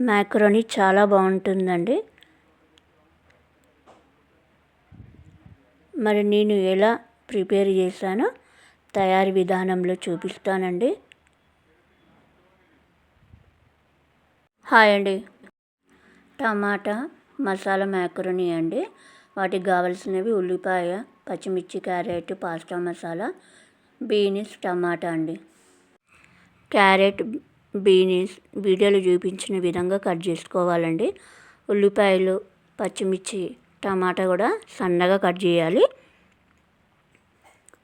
Macaroni చాలా బాగుంటుందండి. మరి నేను ఎలా ప్రిపేర్ చేశానో తయారీ విధానంలో చూపిస్తానండి. హాయ్ అండి. టమాటా మసాలా మ్యాక్రోని అండి. వాటికి కావాల్సినవి ఉల్లిపాయ పచ్చిమిర్చి carrot pasta masala beans tomato అండి. క్యారెట్ బీనీస్ వీడియోలో చూపించిన విధంగా కట్ చేసుకోవాలండి. ఉల్లిపాయలు పచ్చిమిర్చి టమాటా కూడా సన్నగా కట్ చేయాలి.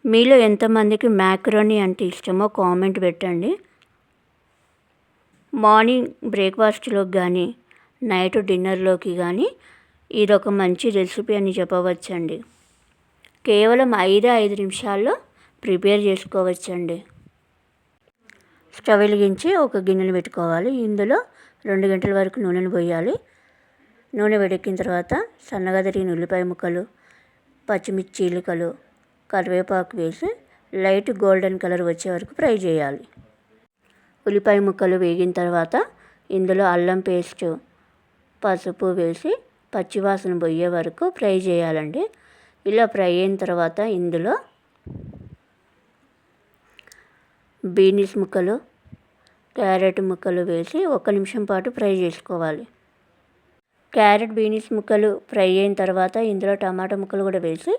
మీలో ఎంతమందికి మ్యాక్రోని అంటే ఇష్టమో కామెంట్ పెట్టండి. మార్నింగ్ బ్రేక్ఫాస్ట్లోకి కానీ నైట్ డిన్నర్లోకి కానీ ఇదొక మంచి రెసిపీ అని చెప్పవచ్చండి. కేవలం ఐదు ఐదు నిమిషాల్లో ప్రిపేర్ చేసుకోవచ్చండి. స్టవ్ వెలిగించి ఒక గిన్నెను పెట్టుకోవాలి. ఇందులో రెండు గంటల వరకు నూనెను పోయాలి. నూనె వేడెక్కిన తర్వాత సన్నగా తరిగిన ఉల్లిపాయ ముక్కలు పచ్చిమిర్చి చీలికలు కరివేపాకు వేసి లైట్ గోల్డెన్ కలర్ వచ్చే వరకు ఫ్రై చేయాలి. ఉల్లిపాయ ముక్కలు వేగిన తర్వాత ఇందులో అల్లం పేస్ట్ పసుపు వేసి పచ్చివాసన పోయే వరకు ఫ్రై చేయాలండి. ఇలా ఫ్రై అయిన తర్వాత ఇందులో బీన్స్ ముక్కలు క్యారెట్ ముక్కలు వేసి ఒక నిమిషం పాటు ఫ్రై చేసుకోవాలి. క్యారెట్ బీన్స్ ముక్కలు ఫ్రై అయిన తర్వాత ఇందులో టమాటా ముక్కలు కూడా వేసి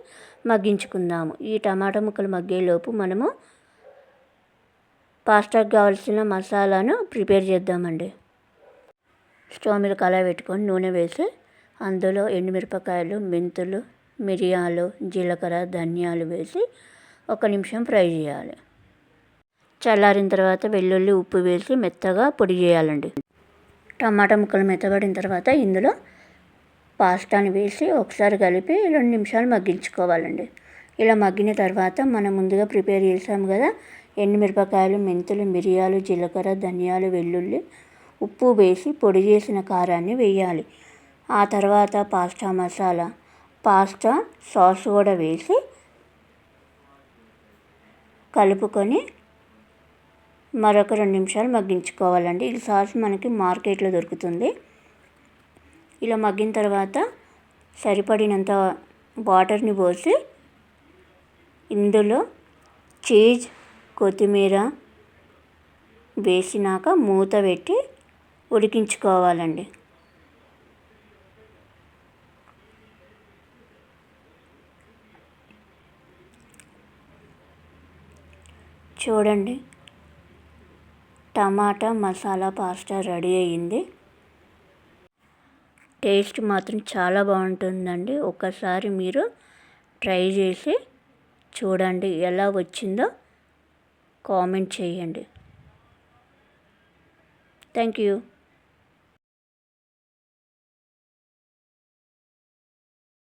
మగ్గించుకుందాము. ఈ టమాటా ముక్కలు మగ్గేలోపు మనము పాస్టాకి కావాల్సిన మసాలాను ప్రిపేర్ చేద్దామండి. స్టవ్ మీద కళాయి పెట్టుకొని నూనె వేసి అందులో ఎండుమిరపకాయలు మెంతులు మిరియాలు జీలకర్ర ధనియాలు వేసి ఒక నిమిషం ఫ్రై చేయాలి. చల్లారిన తర్వాత వెల్లుల్లి ఉప్పు వేసి మెత్తగా పొడి చేయాలండి. టమాటా ముక్కలు మెత్తబడిన తర్వాత ఇందులో పాస్తాని వేసి ఒకసారి కలిపి రెండు నిమిషాలు మగ్గించుకోవాలండి. ఇలా మగ్గిన తర్వాత మనం ముందుగా ప్రిపేర్ చేసాము కదా ఎండుమిరపకాయలు మెంతులు మిరియాలు జీలకర్ర ధనియాలు వెల్లుల్లి ఉప్పు వేసి పొడి చేసిన కారాన్ని వేయాలి. ఆ తర్వాత పాస్తా మసాలా పాస్తా సాస్ కూడా వేసి కలుపుకొని మరొక రెండు నిమిషాలు మగ్గించుకోవాలండి. ఈ సాస్ మనకి మార్కెట్లో దొరుకుతుంది. ఇలా మగ్గిన తర్వాత సరిపడినంత వాటర్ని పోసి ఇందులో చీజ్ కొత్తిమీర వేసినాక మూత పెట్టి ఉడికించుకోవాలండి. చూడండి. టమాటా మసాలా పాస్తా రెడీ అయ్యింది. టేస్ట్ మాత్రం చాలా బాగుంటుందండి. ఒకసారి మీరు ట్రై చేసి చూడండి ఎలా వచ్చిందో. కామెంట్ చేయండి. Thank you.